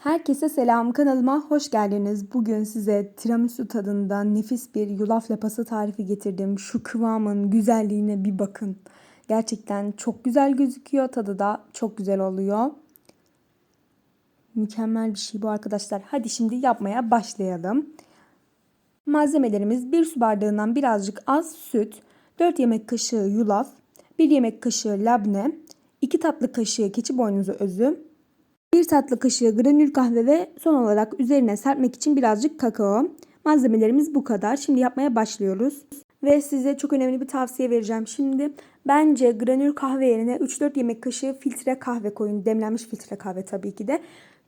Herkese selam kanalıma hoş geldiniz. Bugün size tiramisu tadında nefis bir yulaf lapası tarifi getirdim. Şu kıvamın güzelliğine bir bakın. Gerçekten çok güzel gözüküyor. Tadı da çok güzel oluyor. Mükemmel bir şey bu arkadaşlar. Hadi şimdi yapmaya başlayalım. Malzemelerimiz 1 su bardağından birazcık az süt, 4 yemek kaşığı yulaf, 1 yemek kaşığı labne, 2 tatlı kaşığı keçi boynuzu özü, 1 tatlı kaşığı granül kahve ve son olarak üzerine serpmek için birazcık kakao. Malzemelerimiz bu kadar. Şimdi yapmaya başlıyoruz. Ve size çok önemli bir tavsiye vereceğim. Şimdi bence granül kahve yerine 3-4 yemek kaşığı filtre kahve koyun. Demlenmiş filtre kahve tabii ki de.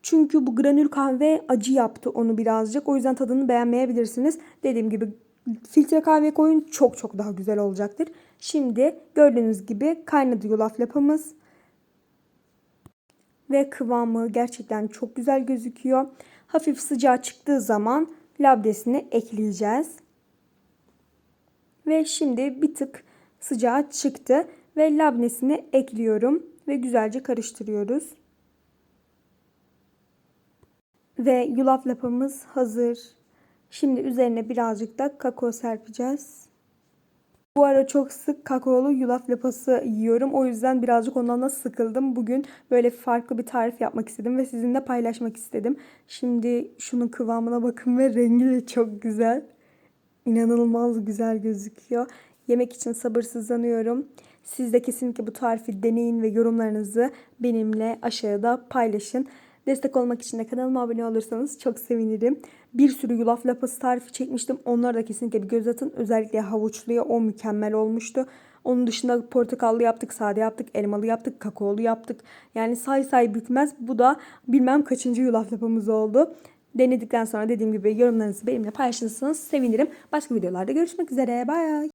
Çünkü bu granül kahve acı yaptı onu birazcık. O yüzden tadını beğenmeyebilirsiniz. Dediğim gibi filtre kahve koyun çok çok daha güzel olacaktır. Şimdi gördüğünüz gibi kaynadı yulaf lapamız ve kıvamı gerçekten çok güzel gözüküyor. Hafif sıcağı çıktığı zaman labdesini ekleyeceğiz. Ve şimdi bir tık sıcağı çıktı ve labnesini ekliyorum ve güzelce karıştırıyoruz. Ve yulaf lapamız hazır. Şimdi üzerine birazcık da kakao serpeceğiz. Bu ara çok sık kakaolu yulaf lapası yiyorum. O yüzden birazcık ondan da sıkıldım. Bugün böyle farklı bir tarif yapmak istedim ve sizinle paylaşmak istedim. Şimdi şunun kıvamına bakın ve rengi de çok güzel. İnanılmaz güzel gözüküyor. Yemek için sabırsızlanıyorum. Siz de kesinlikle bu tarifi deneyin ve yorumlarınızı benimle aşağıda paylaşın. Destek olmak için de kanalıma abone olursanız çok sevinirim. Bir sürü yulaf lapası tarifi çekmiştim. Onlara da kesinlikle bir göz atın. Özellikle havuçluya o mükemmel olmuştu. Onun dışında portakallı yaptık, sade yaptık, elmalı yaptık, kakaolu yaptık. Yani say say bitmez. Bu da bilmem kaçıncı yulaf lapamız oldu. Denedikten sonra dediğim gibi yorumlarınızı benimle paylaşırsanız sevinirim. Başka videolarda görüşmek üzere. Bye.